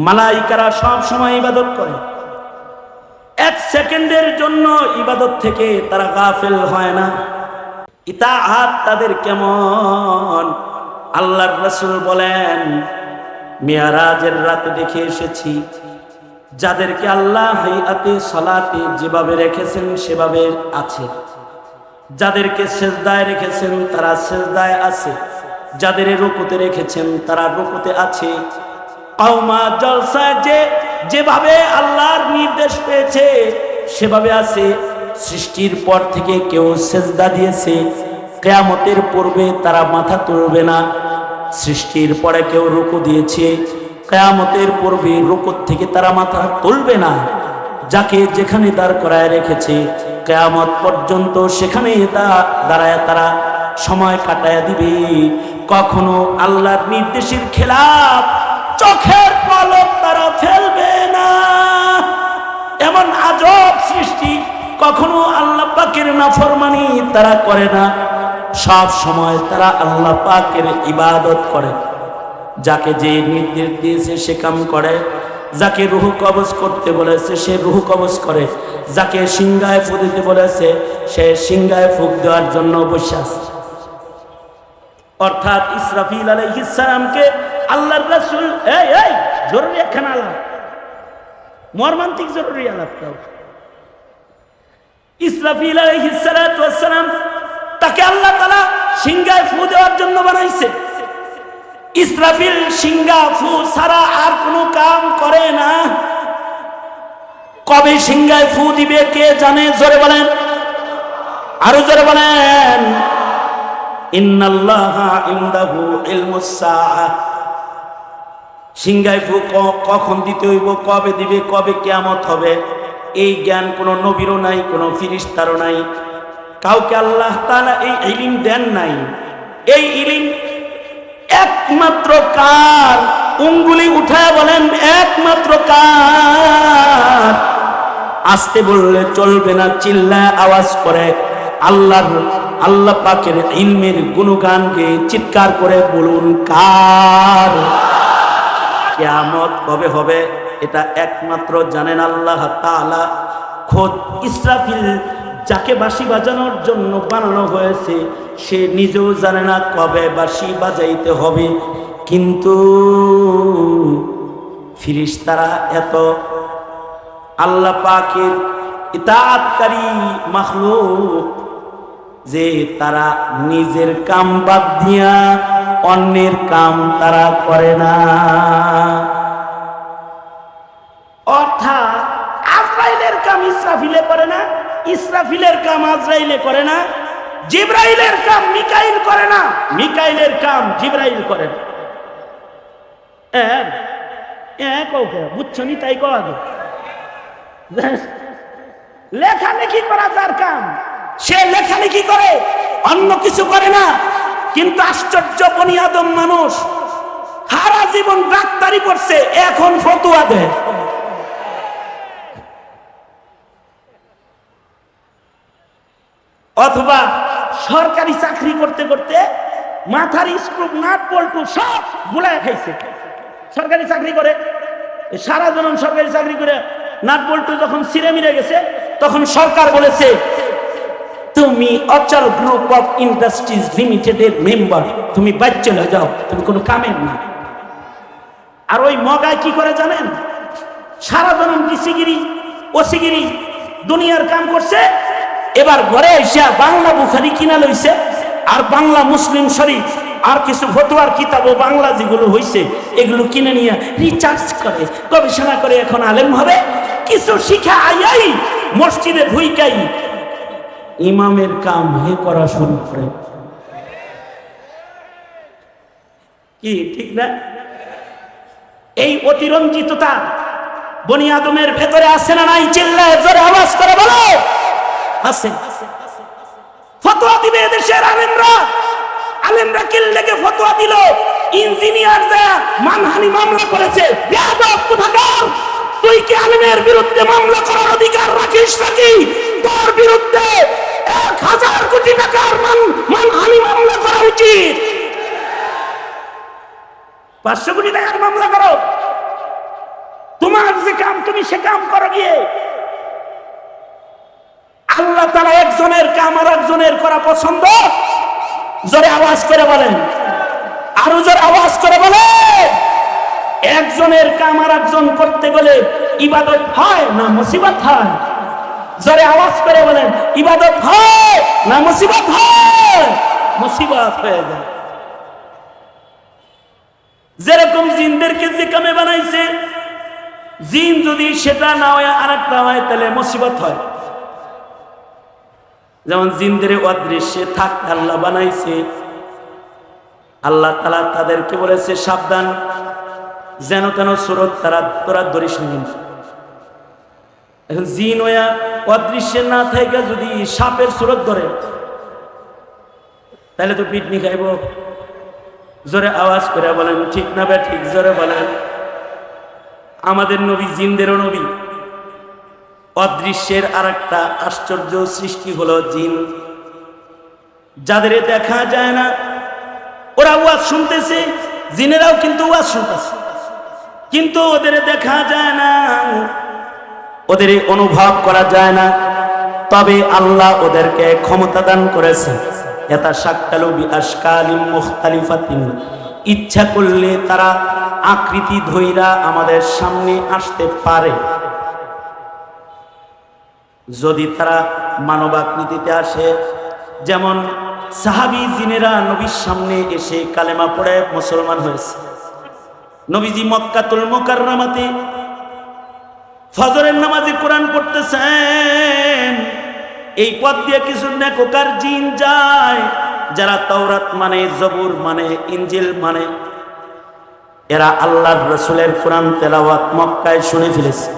মালাইকারা সব সময় ইবাদত করে। এক সেকেন্ডের জন্য ইবাদত থেকে তারা গাফেল হয় না। ইতাহাত তাদের কেমন? আল্লাহর রসুল বলেন, মেয়ারাজের রাতে দেখে এসেছি। যাদেরকে আল্লাহ হাইয়াতে সলাতে যেভাবে রেখেছেন, সেভাবে আছে। যাদেরকে সেজদায় রেখেছেন, তারা সেজদায় আছে। যাদের রুকুতে রেখেছেন, তারা রুকুতে আছে। আউমা জলসায় যে, যেভাবে আল্লাহর নির্দেশ পেয়েছে, সেভাবে আছে। সৃষ্টির পর থেকে কেউ সেজদা দিয়েছে। কেয়ামতের পূর্বে তারা মাথা তুলবে না। সৃষ্টির পরে কেউ রুকু দিয়েছে। কেয়ামতের পূর্বে রুকুর থেকে তারা মাথা তুলবে না। যাকে যেখানে দাঁড় করায় রেখেছে, কেয়ামত পর্যন্ত সেখানে তা দাঁড়ায় তারা সময় কাটায় দিবে। কখনো আল্লাহর নির্দেশের খেলাফ চোখের পলক তারা ফেলবে না। এমন আজব সৃষ্টি কখনো আল্লাহ পাকের নাফরমানি তারা করে না। সব সময় তারা আল্লাহ পাকের ইবাদত করে। যাকে যে নির্দেশ দিয়েছে সে কাম করে, যাকে রুহু কবজ করতে বলেছে সে রুহু কবজ করে, যাকে সিংহায় ফু দিতে বলেছে সে সিংহায় ফুক দেওয়ার জন্য বসে আছে। অর্থাৎ ইসরাফিল আলাইহিসসালামকে আল্লাহর রাসূল, এই এই, জরুরি একখানা আলাপ। মর্মান্তিক জরুরি আলাপ তাও। ইসরাফিল আলাইহিসসালাম তাকে আল্লাহ তাআলা সিংহায় ফু দেওয়ার জন্য বানাইছে। ইসরাফিল সিংহা ফু সারা আর কোনো কাম করে না। কবে সিংহায় ফু দিবে, কে জানে? জোরে বলেন। আরও জোরে বলেন। ইন্নাল্লাহা ইনদাহু ইলমুস সাআ সিংহায় কখন দিতে হইব, কবে দিবে, কবে কিয়ামত হবে, এই জ্ঞান কোনো নবীরও নাই, কোনো ফিরিস্তারও নাই। কাউকে আল্লাহ তাআলা এই ইলিম দেন নাই। এই ইলিম একমাত্র কার? উঙ্গুলি উঠায় বলেন, একমাত্র কার? আসতে বললে চলবে না চিল্লা আওয়াজ করে। আল্লাহর, আল্লাহ পাকের ইলমের গুণগানকে চিৎকার করে বলুন, কার? কিয়ামত কবে হবে এটা একমাত্র জানেন আল্লাহ তাআলা। খোদ ইসরাফিল যাকে বাঁশি বাজানোর জন্য বানানো হয়েছে, সে নিজেও জানে না কবে বাঁশি বাজাইতে হবে। কিন্তু ফিরিস্তারা এত আল্লাহ পাকের ইতাআতকারী মাখলুক যে তারা নিজের কাম বাদ দিয়া অন্যের কাম তারা করে না। অর্থাৎ আজরাইলের কাম ইসরাফিলে করে না, ইসরাফিলের কাম আজরাইলে করে না, জিব্রাইলের কাম মিকাইল করে না, মিকাইলের কাম জিব্রাইল করে না। বুঝছ নি? তাই লেখালেখি করা যার কাম, সে লেখালেখি করে, অন্য কিছু করে না। কিন্তু আশ্চর্য বনিয়াদম মানুষ। সারা জীবন ডাক্তারি করছে, এখন ফতুয়া দেয়। অথবা সরকারি চাকরি করতে করতে মাথার স্ক্রু নাট, পল্টু সব গুলায় খাইছে। সরকারি চাকরি করে সারা জীবন সরকারি চাকরি করে, নাট, পল্টু যখন সিরে মিরে গেছে, তখন সরকার বলেছে তুমি অচল গ্রুপ অফ ইন্ডাস্ট্রিজ লিমিটেডের মেম্বার তুমি বাদ চলে যাও, তুমি কোনো কামের না। আর ওই মগায় কি করে জানেন? সারা জনম ডিসিগিরি, ওসিগিরি, দুনিয়ার কাম করছে। এবার ঘরে এসে বাংলা বুখারি কিনা লইছে। আর বাংলা মুসলিম শরীফ, আর কিছু ফটোয়ার কিতাব ও বাংলা যেগুলো হইছে, এগুলো কিনে নিয়ে রিচার্জ করে, গবেষণা করে এখন আলেম হবে। কিছু শিখা আইয়াই মসজিদে ভুইকাই ইমামের কাম হে করা শুরু করে। কি, ঠিক না? এই অতিরঞ্জিততা বনি আদমের ভেতরে আছে না নাই? চিল্লায় জোরে আওয়াজ করে বলো। আছে। ফতোয়া দিবে এদেশের আলেমরা। আলেমরা কিল্লেকে ফতোয়া দিল। ইঞ্জিনিয়ার যা মানহানি মামলা করেছে তুই কি আলেমের বিরুদ্ধে মামলা করার অধিকার রাখিস নাকি? তোর বিরুদ্ধে এক হাজার কোটি টাকার মান মানহানি মামলা করা উচিত। পাঁচশো কোটি টাকার মামলা করো। তোমার যে কাম, তুমি সে কাম করো গিয়ে। আল্লাহ তারা একজনের কাম আর একজনের করা পছন্দ। জোরে আওয়াজ করে বলেন। আরও জোরে আওয়াজ করে বলে একজনের কাম আর একজন করতে গেলে ইবাদত হয় না মুসিবত হয়? জোরে আওয়াজ করে বলেন, ইবাদত হয় না মুসিবত হয়? মুসিবত হয়ে যায়। যেরকম জিনদেরকে যে কামে বানাইছে, জিন যদি সেটা না হয় আর একটা হয়, তাহলে মুসিবত হয়। যেমন জিনদের অদৃশ্যে থাক, আল্লাহ বানাইছে। আল্লাহ তালা তাদেরকে বলেছে, সাবধান, যেন তেন সুরত তারা, তোরা ধরিস নিন এখন জিন ওয়া অদৃশ্যে না থেকে যদি সাপের সুরত ধরে তাহলে তো পিটনি খাইব। জোরে আওয়াজ করে বলেন, ঠিক না বে, ঠিক জোরে বলেন। আমাদের নবী, জিনদেরও নবী। অদৃশ্যের আর একটা আশ্চর্য সৃষ্টি হলো জিন। যাদের দেখা যায় না, ওরা ওয়াজ শুনতেছে, জিনেরাও কিন্তু ওয়াজ শুনতেছে। কিন্তু ওদের দেখা যায় না। ওদের অনুভব করা যায় না। তবে আল্লাহ ওদেরকে ক্ষমতা দান করেছে এটা সাক্কালু বি আশকালিম মুখতালিফাতিন। ইচ্ছা করলে তারা আকৃতি ধৈরা আমাদের সামনে আসতে পারে। যদি তারা মানব আকৃতিতে আসে, যেমন সাহাবি জিনেরা নবীর সামনে এসে কালেমা পড়ে মুসলমান হয়েছে। নবীজি মক্কাতুল মোকাররামাতে ফজরের নামাজে কোরআন পড়তেছেন। এই পথ দিয়ে কিছু নেকোকার জিন যায়, যারা তওরাত মানে জবুর মানে ইঞ্জিল মানে। এরা আল্লাহর রসুলের কোরআন তেলাওয়াত মক্কায় শুনে ফেলেছে।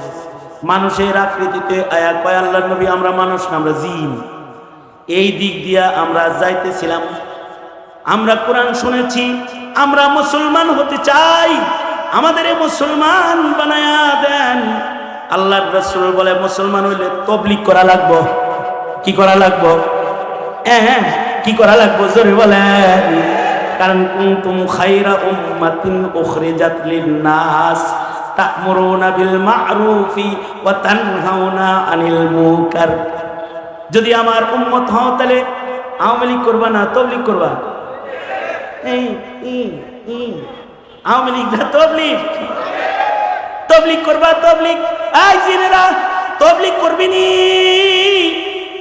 মানুষের আকৃতিতে আয়া কয় আল্লাহ নবী আমরা মানুষ আমরা জিন। এই দিক দিয়া আমরা যাইতেছিলাম। আমরা কোরআন শুনেছি, আমরা মুসলমান হতে চাই। আমাদের মুসলমান বানায়া দেন। আল্লাহর রসুল বলে, মুসলমান হইলে তবলিক করা লাগবো। কি করা লাগবো? হ্যাঁ কি করা লাগবো? জোরে বলেন। কারণ, কুনতুম খাইরা উম্মাতিন উখরিজাত লিন-নাস, তা'মুরুনা বিল মা'রুফি ওয়া তানহাউনা আনিল মুনকার। যদি আমার উম্মত হও, তাহলে আওয়ামী লীগ করবা না তবলিগ করবা? এই ই ই আওয়ামী লীগ না তবলিগ। তবলিগ করবা, তবলিগ। এই জিনেরা, তবলিগ করবি নি?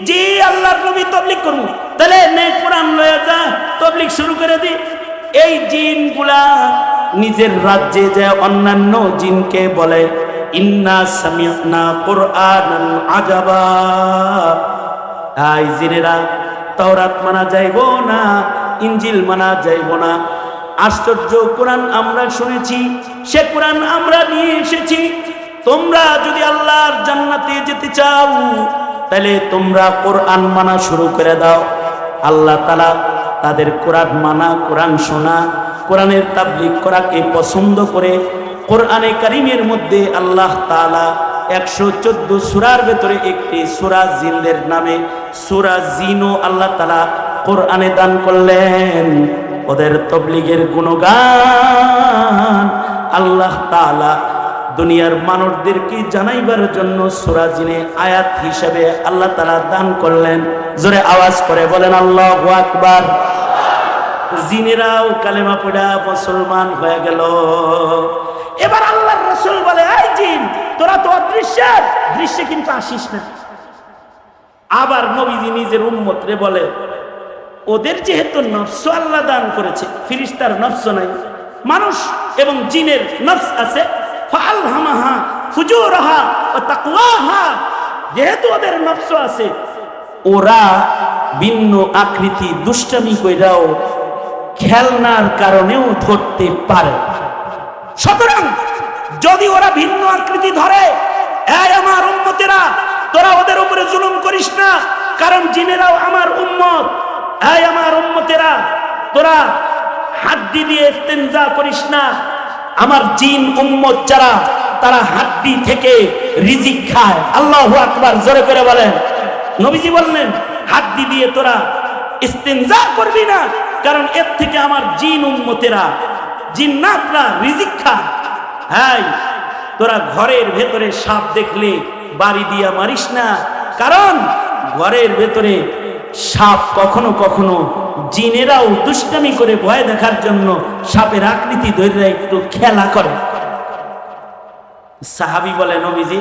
জি, আল্লাহর নবী তবলিগ করব। তাহলে নে কোরআন লয়ে যা, তবলিগ শুরু করে দি। এই জিনগুলা নিজের রাজ্যে যে অন্যান্য জিনকে বলে, ইন্না সামিয়ানা কোরআনান আজাবা। আই জিনেরা, তাওরাত মানা যাইব না ইঞ্জিল মানা যাইব না। আশ্চর্য কোরআন আমরা শুনেছি, সে কোরআন আমরা নিয়ে এসেছি। তোমরা যদি আল্লাহর জান্নাতে যেতে চাও, তাহলে তোমরা কোরআন মানা শুরু করে দাও। আল্লাহ তালা তাদের কোরআন মানা, কোরআন শোনা, কোরআনের তাবলিক করাকে পছন্দ করে কোরআনে কারিমের মধ্যে আল্লাহ তালা একশো চোদ্দ সুরার ভেতরে একটি সুরা জিনদের নামে, সুরা জিনও আল্লাহ তালা কোরআনে দান করলেন। ওদের তবলিগের গুণগান আল্লাহ তালা দুনিয়ার মানুষদেরকে জানাইবার জন্য সুরা জিনে আয়াত হিসেবে আল্লাহ তালা দান করলেন। জোরে আওয়াজ করে বলেন, আল্লাহ আকবার। জিনেরাও কালেমা পড়া মুসলমান হয়ে গেল। এবার আল্লাহর রসুল বলে, এই জিন, তোরা তো অদৃশ্যের দৃশ্যে কিন্তু আসিস না। আবার নবীজি নিজের উম্মতরে বলে ওদের যেহেতু নফস আল্লাহ দান করেছে, ফিরিস্তার নফস নাই। মানুষ এবং জিনের নফস আছে। ও যেহেতু ওদের নফস আছে, ওরা ভিন্ন আকৃতি দুষ্টামি কইরাও খেলনার কারণেও ধরতে পারে। সুতরাং যদি ওরা ভিন্ন আকৃতি ধরে, এই আমার উম্মতেরা, তোরা ওদের উপরে জুলুম করিস না, কারণ জিনেরাও আমার উম্মত। এই আমার উম্মতেরা, তোরা হাড্ডি দিয়ে ইস্তেঞ্জা করিস না। আমার জিন উম্মত যারা, তারা হাড্ডি থেকে রিজিক খায়। আল্লাহু আকবার, জোরে করে বলেন। নবীজি বললেন, হাড্ডি দিয়ে তোরা ইস্তেঞ্জা করবি না, কারণ এর থেকে আমার জিন উম্মতেরা, জিন্নাতরা রিজিক খায়। হ্যাঁ তোরা ঘরের ভেতরে সাপ দেখলে বাড়ি দিয়া মারিস না, কারণ ঘরের ভেতরে সাপ কখনো কখনো জিনেরাও দুষ্টামি করে ভয় দেখার জন্য সাপের আকৃতি ধরে একটু খেলা করে। সাহাবি বলে, নবীজি,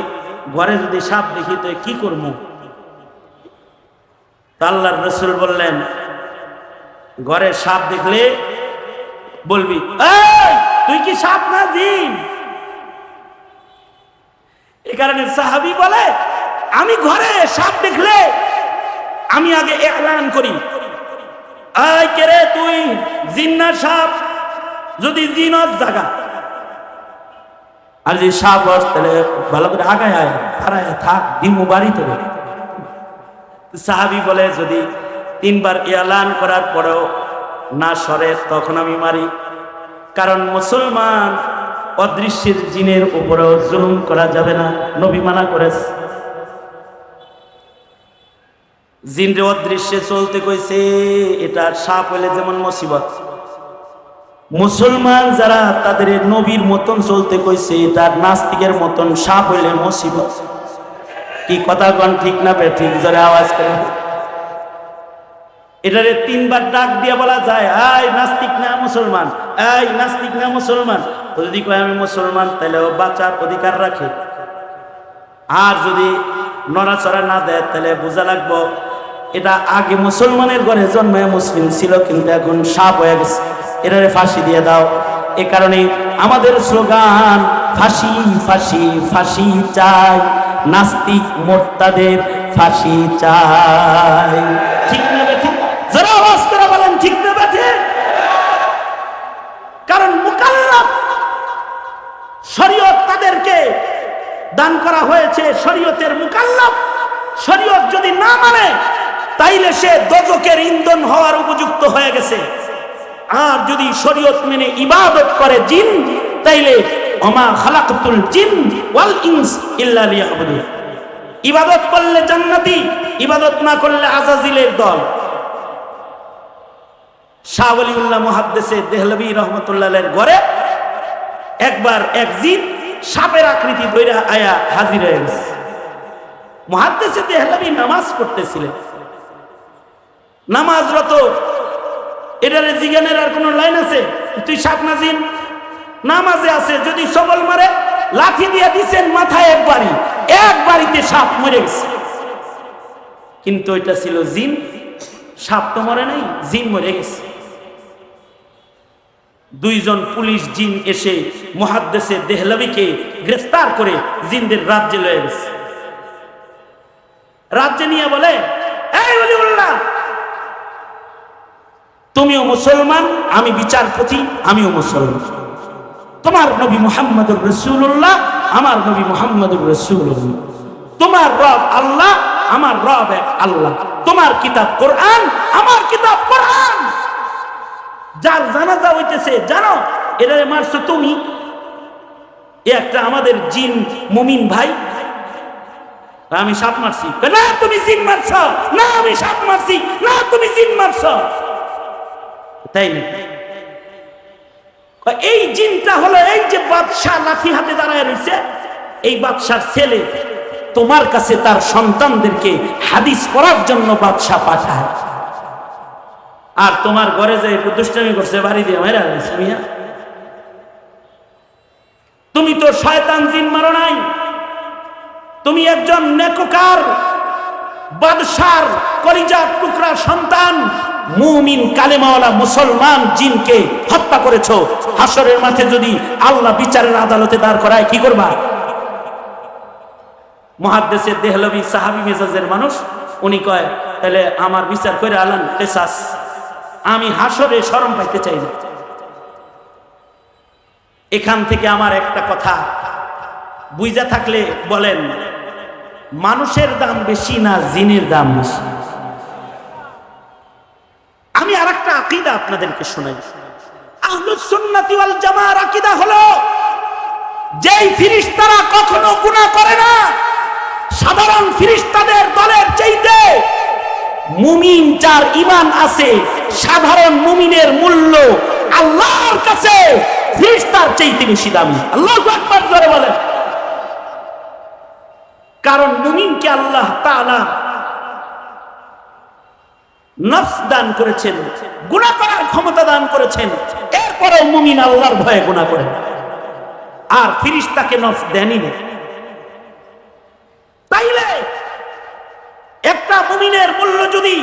ঘরে যদি সাপ দেখি তো কি করব? আল্লাহর রসুল বললেন, ঘরে সাপ দেখলে বলবি তুই কি সাপ না জিন? এ কারণে সাহাবি বলে, আমি ঘরে সাপ দেখলে আমি আগে এলান করি। তুই? জিন্না সাপ। যদি জিনস জাগা। আর যদি সাপ তাহলে ভালো করে আগায় আয় থাক ডিমু বাড়ি তোরে। সাহাবি বলে, যদি তিনবার এলান করার পরেও না সরে, তখন আমি মারি। কারণ মুসলমান অদৃশ্যের জিনের উপরেও জুলুম করা যাবে না, নবী মানা করেছে। জিনরে অদৃশ্যে চলতে কইছে, এটা সাপ হইলে যেমন মুসিবত। মুসলমান যারা তাদের নবীর মতন চলতে কইছে, তার নাস্তিকের মতন সাপ হইলে মুসিবত। কি কথা কন ঠিক না বে, ঠিক জোরে আওয়াজ করে। এটারে তিনবার ডাক দিয়ে বলা যায়, আই, নাস্তিক না মুসলমান? আই, নাস্তিক না মুসলমান? যদি কয়, আমি মুসলমান তাহলে ও বাঁচার অধিকার রাখে। আর যদি নড়াচড়া না দেয় তাহলে বোঝা লাগবো এটা আগে মুসলমানের ঘরে জন্মে মুসলিম ছিল, কিন্তু এখন সাপ হয়ে গেছে। এটারে ফাঁসি দিয়ে দাও। এ কারণে আমাদের স্লোগান, ফাঁসি ফাঁসি ফাঁসি চাই। নাস্তিক মোর্তাদের ফাঁসি চাই। ঠিক না ঠিক যারা আওয়াজ করে বলেন, ঠিক না? কারণ মুকাল্লাফ শরীয়ত তাদেরকে দান করা হয়েছে, শরীয়তের মুকাল্লাফ। শরীয়ত যদি না মানে তাইলে সে দোজকের ইন্ধন হওয়ার উপযুক্ত হয়ে গেছে। আর যদি শরীয়ত মেনে ইবাদত করে জিন, তাইলে অমা খালাকতুল জিন ওয়াল ইনস ইল্লা লিয়াবুদুন ইবাদত করলে জান্নাতি, ইবাদত না করলে আজাজিলের দল। শাহ ওলিউল্লাহ মুহাদ্দিসে দেহলভী রহমতুল্লাহের ঘরে একবার এক জিন সাপের আকৃতি ধইরা আয়া হাজির হয়ে গেছে। মহাদ্দেশে দেহলাবি নামাজ পড়তেছিলেন। নামাজরত এটারে জিজ্ঞানের আর কোন লাইন আছে? তুই সাপ না জিন? নামাজে আছে, যদি সবল মারে, লাঠি দিয়ে দিছেন মাথায় একবারই এক বাড়িতে সাপ মরে গেছে। কিন্তু এটা ছিল জিন। সাপ তো মরে নাই, জিন মরে গেছে। দুইজন পুলিশ জিন এসে মহাদ্দেশে দেহলবিকে গ্রেফতার করে জিনদের রাজ্যে লয়ে গেছে। রাজ্যে নিয়ে বলে, এই ওলিউল্লাহ তুমিও মুসলমান, আমি বিচারপতি, আমিও মুসলমান। তোমার নবী মোহাম্মদুর রসুল্লাহ আমার নবী মোহাম্মদুর রসুল্লাহ তোমার রব আল্লাহ, আমার রব এক আল্লাহ। তোমার কিতাব কোরআন, আমার কিতাব কোরআন। যার জানাজা হইতেছে, জানো এটারে মারছো তুমি। এ একটা আমাদের জিন মুমিন ভাই। আমি সাপ মারছি। না, তুমি জিন মারছ। না, আমি সাপ মারছি। না, তুমি জিন মারছ। তাই না এই জিনটা হলো এই যে বাদশাহ লাঠি হাতে দাঁড়ায় রয়েছে এই বাদশার ছেলে তোমার কাছে তার সন্তানদেরকে হাদিস পড়ার জন্য বাদশাহ পাঠায়। আর তোমার ঘরে যে দুষ্টামি করছে, বাড়ি দিয়ে মেরা গেছে মিয়া। তুমি তো শয়তান জিন, মারো নাই। তুমি একজন নেককার, বাদশার কলিজার টুকরা সন্তান। মুমিন কালেমাওয়ালা মুসলমান জিনকে হত্যা করেছ। হাসরের মাঠে যদি আল্লাহ বিচারের আদালতে দাঁড় করায়, কি করবা? মহাদ্দেশের দেহলবি সাহাবি মেজাজের মানুষ, উনি কয়, তাহলে আমার বিচার করে আলান, পেশাস। আমি হাসরে শরম পাইতে চাই না। এখান থেকে আমার একটা কথা। বুঝা থাকলে বলেন, মানুষের দাম বেশি না জিনের দাম বেশি? আর একটা আকিদা আপনাদেরকে শোনাই। সাধারণ মুমিন আছে, সাধারণ মুমিনের মূল্য আল্লাহর কাছে ফিরিস্তার চাইতে বেশি দামি। আল্লাহ করে বলেন। কারণ মুমিনকে আল্লাহ তাআলা নফস দান করেছেন, গুনাহ করার ক্ষমতা দান করেছেন, এরপরেও মুমিন আল্লাহর ভয়ে গুনাহ করে। আর ফিরিস্তাকে নফস দেনই তাইলে একটা মুমিনের মূল্য যদি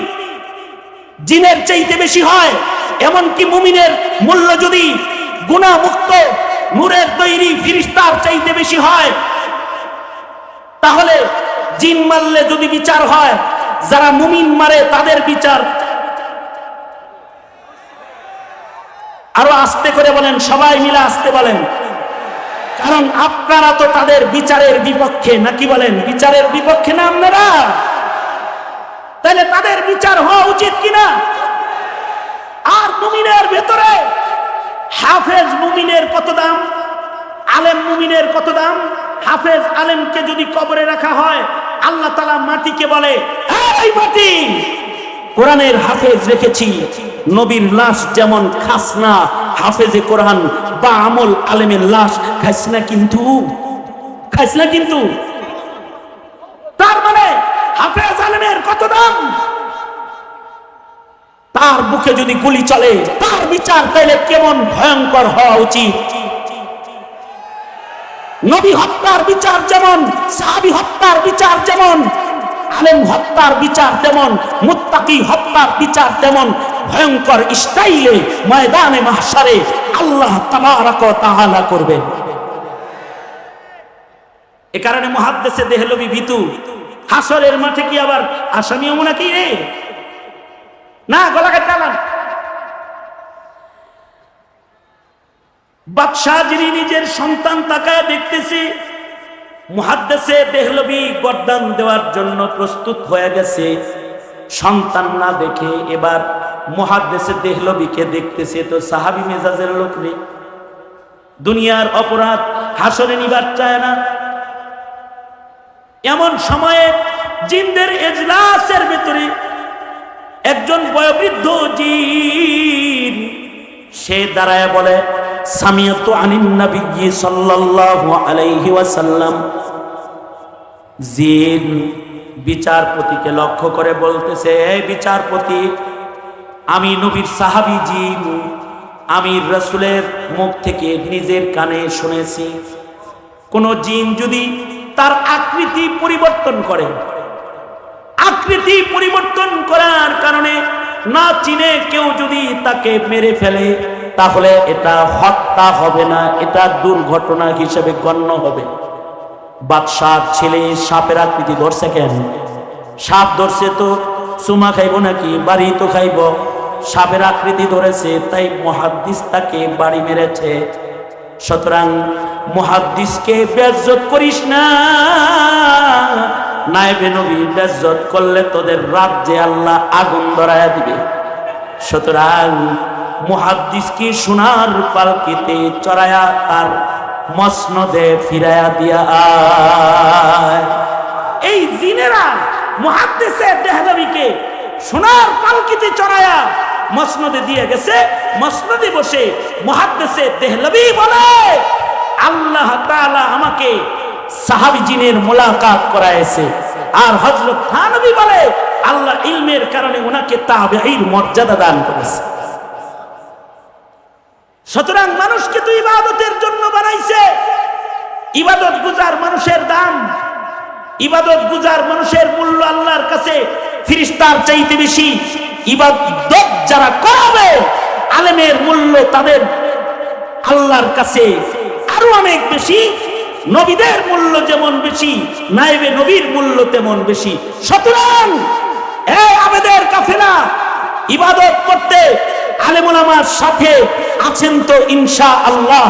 জিনের চাইতে বেশি হয়, এমনকি মুমিনের মূল্য যদি গুণা মুক্ত নূরের তৈরি ফিরিস্তার চাইতে বেশি হয়, তাহলে জিন মারলে যদি বিচার হয় যারা মুমিন মারে, তাদের বিচার। আরও আস্তে করে বলেন, সবাই মিলে আসতে বলেন। কারণ আপনারা তো তাদের বিচারের বিপক্ষে, নাকি বলেন, বিচারের বিপক্ষে না আপনারা? তাহলে তাদের বিচার হওয়া উচিত কিনা? আর মুমিনের ভেতরে হাফেজ মুমিনের কত দাম আলেম মুমিনের কত দাম হাফেজ আলেমকে যদি কবরে রাখা হয় আল্লাহ তালা মাটিকে বলে মাটি! কোরআনের হাফেজ রেখেছি, নবীর লাশ যেমন খাসনা, হাফেজে কোরআন বা আমল আলেমের লাশ খাইস না কিন্তু খাইস না কিন্তু। তার মানে হাফেজ আলেমের কত দাম? তার বুকে যদি গুলি চলে, তার বিচার তাইলে কেমন ভয়ঙ্কর হওয়া উচিত? নবী হত্যার বিচার যেমন, সাহাবি হত্যার বিচার যেমন, আলেম হত্যার বিচার তেমন মুত্তাকি হত্যার বিচার তেমন ভয়ঙ্কর স্টাইলে ময়দানে মাহশারে আল্লাহ তাবারাক তাআলা করবে। এ কারণে মহাদ্দেশে দেহলবি ভিতু, হাসরের মাঠে কি আবার আসামিও কি রে না গলা কাটা বাদশাহ যিনি নিজের সন্তান তাকায় দেখতেছি, মুহাদ্দেসে দেহলবি গর্দান দেওয়ার জন্য প্রস্তুত হয়ে গেছে। সন্তান না দেখে এবার মুহাদ্দেসে দেহলবিকে দেখতেছে, তো সাহাবি মেজাজের লোক নেই। দুনিয়ার অপরাধ হাসরে নিবার চায় না। এমন সময়ে জিনদের এজলাসের ভিতরে একজন বয়োবৃদ্ধ জিন, সে দাঁড়ায় বলে সামিয়াতু আনিন নবী সাল্লাল্লাহু আলাইহি ওয়াসাল্লাম। জিন বিচারপতিকে লক্ষ্য করে বলতেছে এই বিচারপতি, আমি নবীর সাহাবী জিন, আমি রসুলের মুখ থেকে নিজের কানে শুনেছি। কোন জিন যদি তার আকৃতি পরিবর্তন করে, আকৃতি পরিবর্তন করার কারণে না চিনে কেউ যদি তাকে মেরে ফেলে তাহলে এটা হত্যা হবে না, এটা দুর্ঘটনা হিসেবে গণ্য হবে। বাদশাহ ছেলে সাপের আকৃতি ধরছে কেন? সাপ ধরছে তো চুমা খাইব নাকি? বাড়ি তো খাইব। সাপের আকৃতি ধরেছে, তাই মহাদ্দিস তাকে বাড়ি মেরেছে। সুতরাং মহাদ্দিসকে বেজ্জত করিস না। নাইবে নবী বেজ্জত করলে তোদের রাজ্যে আল্লাহ আগুন ধরায়া দিবে। সুতরাং মহাদ্দিসকে সোনার পালকিতে চড়ায়া তার মসনদে ফিরায়া দিয়া এই জিনেরা মহাদ্দেশে দেহলবিকে সোনার পালকিতে চড়ায়া মসনদে দিয়ে গেছে। মসনদে বসে মহাদ্দেশে দেহলবি বলে, আল্লাহ তাআলা আমাকে সাহাবি জিনের মোলাকাত করাইছে। আর হযরত থানবী বলে, আল্লাহ ইলমের কারণে ওনাকে তাবেঈর মর্যাদা দান করেছে। সুতরাং মানুষকে তো ইবাদতের জন্য বানাইছে। ইবাদত গুজার মানুষের দাম, ইবাদত গুজার মানুষের মূল্য আল্লাহর কাছে ফিরিস্তার চাইতে বেশি। ইবাদত যারা করাবে, আলেমের মূল্য তাদের আল্লাহর কাছে আরও অনেক বেশি, নবীদের মূল্য যেমন বেশি নাইবে নবীর মূল্য তেমন বেশি। সুতরাং এই আবেদের কাফেলা, ইবাদত করতে আলেমুল আমার সাথে আছেন তো ইনশা আল্লাহ